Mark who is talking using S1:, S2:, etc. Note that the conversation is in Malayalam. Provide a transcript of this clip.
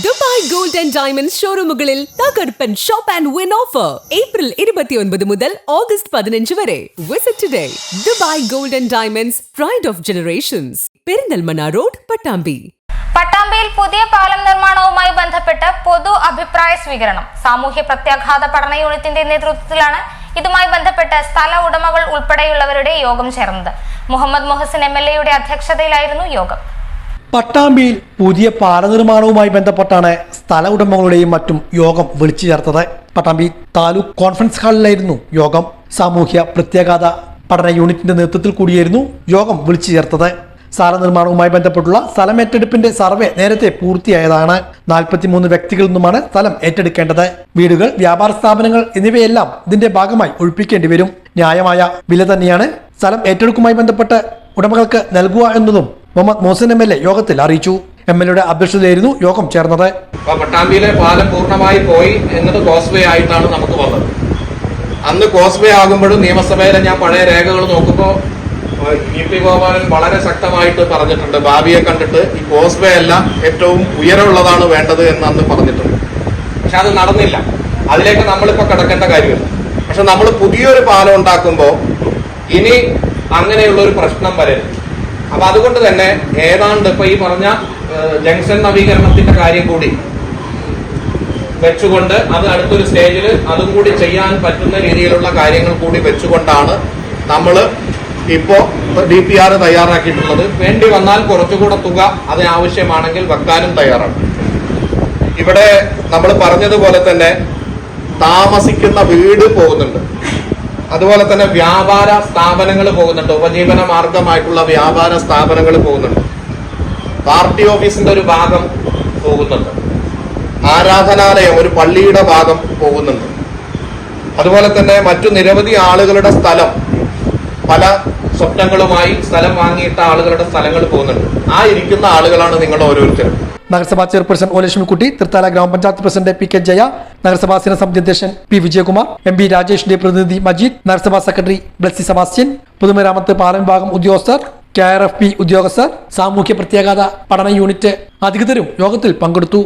S1: ദുബായ് ഗോൾഡ് ആൻഡ് ഡയമണ്ട് ഷോറൂമുകളിൽ തകർപ്പൻ shop and win offer. April ഇരുപത്തിയൊൻപത് മുതൽ ഓഗസ്റ്റ് പതിനഞ്ച് വരെ. Visit today Dubai Gold and Diamonds pride of generations Perinthalmanna road Pattambi.
S2: പട്ടാമ്പിയിൽ പുതിയ പാലം നിർമ്മാണവുമായി ബന്ധപ്പെട്ട് പൊതു അഭിപ്രായ സ്വീകരണം. സാമൂഹ്യ പ്രത്യാഘാത പഠന യൂണിറ്റിന്റെ നേതൃത്വത്തിലാണ് ഇതുമായി ബന്ധപ്പെട്ട് സ്ഥല ഉടമകൾ ഉൾപ്പെടെയുള്ളവരുടെ യോഗം ചേർന്നത്. മുഹമ്മദ് മൊഹസിൻ എം എൽ എയുടെ അധ്യക്ഷതയിലായിരുന്നു യോഗം.
S3: പട്ടാമ്പിയിൽ പുതിയ പാല നിർമ്മാണവുമായി ബന്ധപ്പെട്ടാണ് സ്ഥല ഉടമകളുടെയും മറ്റും യോഗം വിളിച്ചു ചേർത്തത്. പട്ടാമ്പി താലൂക്ക് കോൺഫറൻസ് ഹാളിലായിരുന്നു യോഗം. സാമൂഹ്യ പ്രത്യാഘാത പഠന യൂണിറ്റിന്റെ നേതൃത്വത്തിൽ കൂടിയായിരുന്നു യോഗം വിളിച്ചു ചേർത്തത്. സ്ഥല നിർമ്മാണവുമായി ബന്ധപ്പെട്ടുള്ള സ്ഥലം ഏറ്റെടുപ്പിന്റെ സർവേ നേരത്തെ പൂർത്തിയായതാണ്. നാൽപ്പത്തിമൂന്ന് വ്യക്തികളിൽ നിന്നുമാണ് സ്ഥലം ഏറ്റെടുക്കേണ്ടത്. വീടുകൾ വ്യാപാര സ്ഥാപനങ്ങൾ എന്നിവയെല്ലാം ഇതിന്റെ ഭാഗമായി ഒഴിപ്പിക്കേണ്ടി വരും. ന്യായമായ വില തന്നെയാണ് സ്ഥലം ഏറ്റെടുക്കുമായി ബന്ധപ്പെട്ട് ഉടമകൾക്ക് നൽകുക എന്നതും Muhammad Mohsin M L A യോഗത്തിൽ അറിയിച്ചു. എം എൽ എയുടെ അധ്യക്ഷതയിലായിരുന്നു യോഗം ചേർന്നത്.
S4: പട്ടാമ്പിയിലെ പാലം പൂർണമായി പോയി എന്നത് കോസ്വേ ആയിട്ടാണ് നമുക്ക് വന്നത്. അന്ന് കോസ്വേ ആകുമ്പോഴും നിയമസഭയിലെ ഞാൻ പഴയ രേഖകൾ നോക്കുമ്പോൾ ഇ പി ഗോപാലൻ വളരെ ശക്തമായിട്ട് പറഞ്ഞിട്ടുണ്ട്. ഭാവിയെ കണ്ടിട്ട് ഈ കോസ്വേ അല്ല ഏറ്റവും ഉയരമുള്ളതാണ് വേണ്ടത് എന്ന് അന്ന് പറഞ്ഞിട്ടുണ്ട്. പക്ഷെ അത് നടന്നില്ല. അതിലേക്ക് നമ്മളിപ്പോ കിടക്കേണ്ട കാര്യമില്ല. പക്ഷെ നമ്മൾ പുതിയൊരു പാലം ഉണ്ടാക്കുമ്പോൾ ഇനി അങ്ങനെയുള്ള ഒരു പ്രശ്നം വരരുത്. അപ്പൊ അതുകൊണ്ട് തന്നെ ഏതാണ്ട് ഇപ്പൊ ഈ പറഞ്ഞ ജംഗ്ഷൻ നവീകരണത്തിന്റെ കാര്യം കൂടി വെച്ചുകൊണ്ട് അത് അടുത്തൊരു സ്റ്റേജിൽ അതും കൂടി ചെയ്യാൻ പറ്റുന്ന രീതിയിലുള്ള കാര്യങ്ങൾ കൂടി വെച്ചുകൊണ്ടാണ് നമ്മൾ ഇപ്പോ ഡി പി ആർ തയ്യാറാക്കിയിട്ടുള്ളത്. വേണ്ടി വന്നാൽ കുറച്ചുകൂടെ തുക അതിനാവശ്യമാണെങ്കിൽ വെക്കാനും തയ്യാറാണ്. ഇവിടെ നമ്മൾ പറഞ്ഞതുപോലെ തന്നെ താമസിക്കുന്ന വീട് പോകുന്നുണ്ട്. അതുപോലെ തന്നെ വ്യാപാര സ്ഥാപനങ്ങൾ പോകുന്നുണ്ട്. ഉപജീവന മാർഗമായിട്ടുള്ള വ്യാപാര സ്ഥാപനങ്ങൾ പോകുന്നുണ്ട്. പാർട്ടി ഓഫീസിന്റെ ഒരു ഭാഗം പോകുന്നുണ്ട്. ആരാധനാലയം ഒരു പള്ളിയുടെ ഭാഗം പോകുന്നുണ്ട്. അതുപോലെ തന്നെ മറ്റു നിരവധി ആളുകളുടെ സ്ഥലം പല സ്വപ്നങ്ങളുമായി സ്ഥലം വാങ്ങിയിട്ട ആളുകളുടെ സ്ഥലങ്ങൾ പോകുന്നുണ്ട്. ആ ഇരിക്കുന്ന ആളുകളാണ് നിങ്ങൾ ഓരോരുത്തരും.
S3: നഗരസഭാ ചെയർപേഴ്സൺ ഒ ലക്ഷ്മിക്കുട്ടി തൃത്താല ഗ്രാമപഞ്ചായത്ത് പ്രസിഡന്റ് പി കെ ജയ നഗരസഭാ സ്ഥിര സമിതി അധ്യക്ഷൻ പി വിജയകുമാർ എം പി രാജേഷിന്റെ പ്രതിനിധി മജീദ് നഗരസഭാ സെക്രട്ടറി ബ്ലസ്സി സെബാസ്റ്റ്യൻ പൊതുമരാമത്ത് പാലം വിഭാഗം ഉദ്യോഗസ്ഥർ കെ ആർ എഫ് പി ഉദ്യോഗസ്ഥർ സാമൂഹ്യ പ്രത്യേകത പഠന യൂണിറ്റ് അധികൃതരും യോഗത്തിൽ പങ്കെടുത്തു.